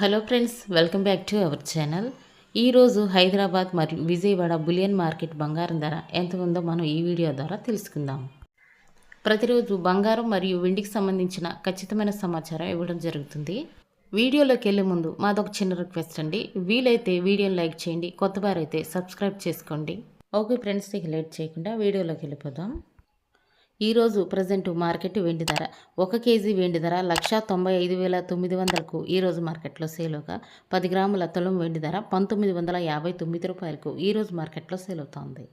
Hello friends welcome back to our channel. ఈరోజు హైదరాబాద్ మరియు Vijayawada bullion market బంగారం ధర ఎంత ఉందో మనం ఈ వీడియో ద్వారా తెలుసుకుందాం. ప్రతిరోజు బంగారం మరియు వెండికి సంబంధించిన ఖచ్చితమైన సమాచారం ఇవ్వడం జరుగుతుంది. వీడియోలోకి వెళ్ళే ముందు మాదొక చిన్న రిక్వెస్ట్ అండి. వీలైతే వీడియోని లైక్ చేయండి కొత్త వారైతే సబ్స్క్రైబ్ చేసుకోండి. ఓకే ఫ్రెండ్స్ ఇక లేట్ చేయకుండా వీడియోలోకి వెళ్ళిపోదాం. ఈరోజు ప్రజెంట్ మార్కెట్ వెండి ధర. ఒక కేజీ వెండి ధర లక్ష తొంభై ఐదు వేల తొమ్మిది వందలకు ఈరోజు మార్కెట్లో సేలుగా. పది గ్రాముల తులం వెండి ధర పంతొమ్మిది వందల యాభై తొమ్మిది రూపాయలకు ఈరోజు మార్కెట్లో సేల్ అవుతోంది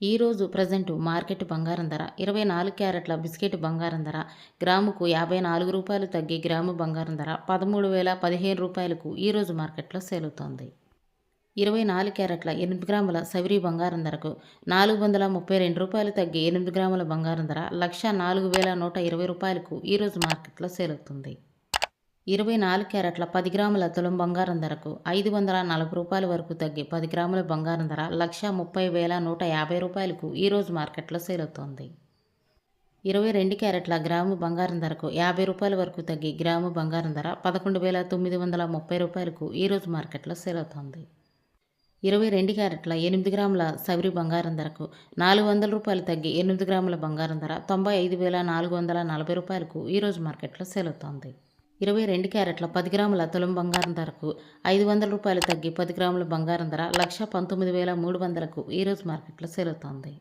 ఈరోజు ప్రజెంట్ మార్కెట్ బంగారం ధర ఇరవై నాలుగు క్యారెట్ల బిస్కెట్ బంగారం ధర. గ్రాముకు యాభై నాలుగు రూపాయలు తగ్గి గ్రాము బంగారం ధర పదమూడు వేల పదిహేను రూపాయలకు ఈరోజు మార్కెట్లో సేల్ అవుతోంది ఇరవై నాలుగు క్యారెట్ల ఎనిమిది గ్రాముల సవిరి బంగారం ధరకు నాలుగు వందల ముప్పై రెండు రూపాయలు తగ్గి ఎనిమిది గ్రాముల బంగారం ధర లక్ష నాలుగు వేల నూట ఇరవై రూపాయలకు ఈరోజు మార్కెట్లో సేల్ అవుతుంది ఇరవై నాలుగు క్యారెట్ల పది గ్రాముల తులం బంగారం ధరకు ఐదు వందల నలభై రూపాయల వరకు తగ్గి పది గ్రాముల బంగారం ధర లక్ష ముప్పై వేల నూట యాభై రూపాయలకు ఈరోజు మార్కెట్లో సేల్ అవుతోంది ఇరవై రెండు క్యారెట్ల గ్రాము బంగారం ధరకు యాభై రూపాయల వరకు తగ్గి గ్రాము బంగారం ధర పదకొండు వేల తొమ్మిది వందల ముప్పై రూపాయలకు ఈరోజు మార్కెట్లో సేల్ అవుతోంది ఇరవై రెండు క్యారెట్ల ఎనిమిది గ్రాముల సవరి బంగారం ధరకు నాలుగు వందల రూపాయలు తగ్గి ఎనిమిది గ్రాముల బంగారం ధర తొంభై ఐదు వేల నాలుగు వందల నలభై రూపాయలకు ఈరోజు మార్కెట్లో సేల్ అవుతోంది. ఇరవై రెండు క్యారెట్ల పది గ్రాముల తులం బంగారం ధరకు ఐదు వందల రూపాయలు తగ్గి పది గ్రాముల బంగారం ధర లక్ష పంతొమ్మిది వేల మూడు వందలకు ఈరోజు మార్కెట్లో సేల్ అవుతోంది.